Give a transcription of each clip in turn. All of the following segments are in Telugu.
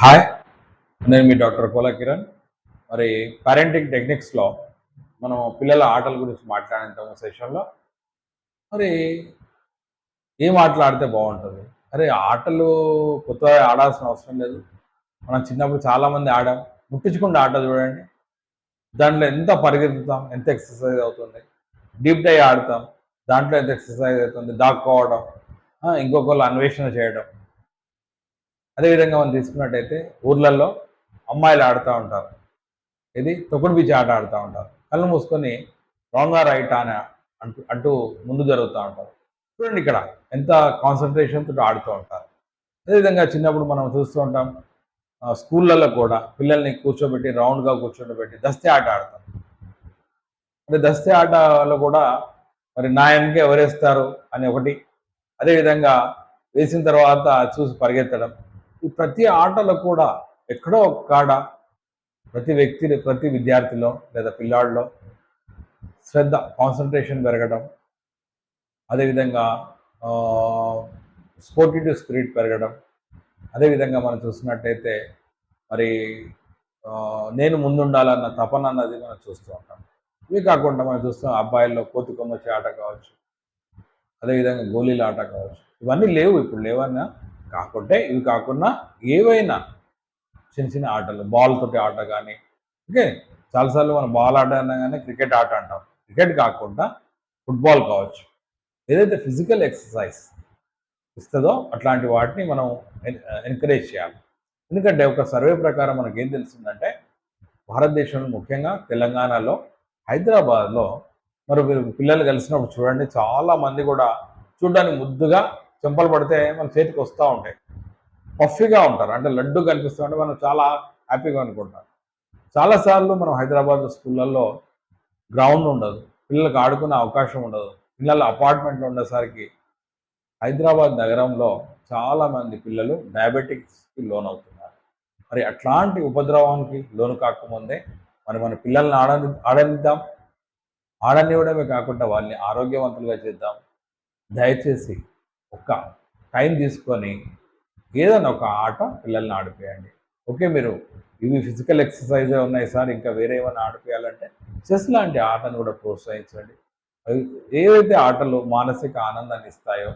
హాయ్ నేను మీ డాక్టర్ కోలా కిరణ్. మరి పేరెంటింగ్ టెక్నిక్స్లో మనం పిల్లల ఆటల గురించి మాట్లాడేంత సెషన్లో మరి ఏం ఆటలు ఆడితే బాగుంటుంది? అరే ఆటలు కొత్తగా ఆడాల్సిన అవసరం లేదు. మనం చిన్నప్పుడు చాలామంది ఆడాం. ముట్టించుకుంటే ఆట చూడండి. దాంట్లో ఎంత పరిగెత్తుతాం ఎంత ఎక్సర్సైజ్ అవుతుంది? డీప్ డై ఆడతాం. దాంట్లో ఎంత ఎక్సర్సైజ్ అవుతుంది? దాక్కోవడం ఇంకొకళ్ళు అన్వేషణ చేయడం. అదేవిధంగా మనం తీసుకున్నట్టయితే ఊర్లలో అమ్మాయిలు ఆడుతూ ఉంటారు. ఇది తొక్కుడు బిచ్చి ఆట ఆడుతూ ఉంటారు. కళ్ళు మూసుకొని రాంగా రైట్ అని అంటూ అంటూ ముందు జరుగుతూ ఉంటారు. చూడండి ఇక్కడ ఎంత కాన్సన్ట్రేషన్ తోటి ఆడుతూ ఉంటారు. అదేవిధంగా చిన్నప్పుడు మనం చూస్తూ ఉంటాం స్కూళ్ళల్లో కూడా పిల్లల్ని కూర్చోబెట్టి రౌండ్గా కూర్చోబెట్టి దస్తే ఆట ఆడతాం. అంటే దస్తే ఆటలో కూడా మరి నా ఎవరేస్తారు అని ఒకటి అదేవిధంగా వేసిన తర్వాత చూసి పరిగెత్తడం ఈ ప్రతి ఆటలో కూడా ఎక్కడో ఒక కాడ ప్రతి వ్యక్తిని ప్రతి విద్యార్థిలో లేదా పిల్లాడిలో శ్రద్ధ కాన్సన్ట్రేషన్ పెరగడం. అదేవిధంగా స్పోర్టివ్ స్పిరిట్ పెరగడం. అదేవిధంగా మనం చూసినట్టయితే మరి నేను ముందుండాలన్న తపన అన్నది మనం చూస్తూ ఉంటాం. ఇవి కాకుండా మనం చూస్తాం అబ్బాయిల్లో కోతి కొమ్మచ్చి ఆట కావచ్చు. అదేవిధంగా గోళీల ఆట కావచ్చు. ఇవన్నీ లేవు ఇప్పుడు లేవన్నా కాకుంటే ఇవి కాకుండా ఏవైనా చిన్న చిన్న ఆటలు బాల్ తోటి ఆట కానీ ఓకే? చాలాసార్లు మనం బాల్ ఆట అనగానే క్రికెట్ ఆట అంటాం. క్రికెట్ కాకుండా ఫుట్బాల్ కావచ్చు. ఏదైతే ఫిజికల్ ఎక్సర్సైజ్ ఇస్తుందో అట్లాంటి వాటిని మనం ఎంకరేజ్ చేయాలి. ఎందుకంటే ఒక సర్వే ప్రకారం మనకి ఏం తెలిసిందంటే భారతదేశంలో ముఖ్యంగా తెలంగాణలో హైదరాబాద్లో మరి మీరు పిల్లలు కలిసినప్పుడు చూడండి చాలామంది కూడా చూడడానికి ముద్దుగా చెంపలు పడితే మన చేతికి వస్తూ ఉంటాయి. పఫీగా ఉంటారు. అంటే లడ్డు కనిపిస్తూ ఉంటే మనం చాలా హ్యాపీగా అనుకుంటాం. చాలాసార్లు మనం హైదరాబాద్ స్కూళ్ళల్లో గ్రౌండ్ ఉండదు. పిల్లలకు ఆడుకునే అవకాశం ఉండదు. పిల్లల అపార్ట్మెంట్లో ఉండేసరికి హైదరాబాద్ నగరంలో చాలామంది పిల్లలు డయాబెటిక్స్కి లోన్ అవుతున్నారు మరి అట్లాంటి ఉపద్రవానికి లోను కాకముందే మరి మన పిల్లల్ని ఆడని ఆడనిద్దాం. ఆడనివ్వడమే కాకుండా వాళ్ళని ఆరోగ్యవంతులుగా చేద్దాం. దయచేసి ఒక టైం తీసుకొని ఏదైనా ఒక ఆట పిల్లల్ని ఆడిపోయండి. ఓకే మీరు ఇవి ఫిజికల్ ఎక్సర్సైజ్ ఉన్నాయి సార్ ఇంకా వేరే ఏమైనా ఆడిపోయాలంటే చెస్ లాంటి ఆటను కూడా ప్రోత్సహించండి. ఏవైతే ఆటలు మానసిక ఆనందాన్ని ఇస్తాయో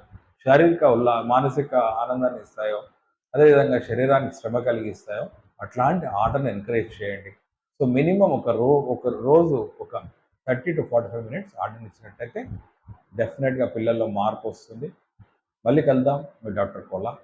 శారీరక ఉల్లా మానసిక ఆనందాన్ని ఇస్తాయో అదేవిధంగా శరీరానికి శ్రమ కలిగిస్తాయో అట్లాంటి ఆటను ఎంకరేజ్ చేయండి. సో మినిమం ఒక రో ఒక రోజు ఒక thirty two forty five minutes ఆటనిచ్చినట్టయితే డెఫినెట్గా పిల్లల్లో మార్పు వస్తుంది. మళ్ళీ కలుద్దాం. మీ డాక్టర్ కోలా.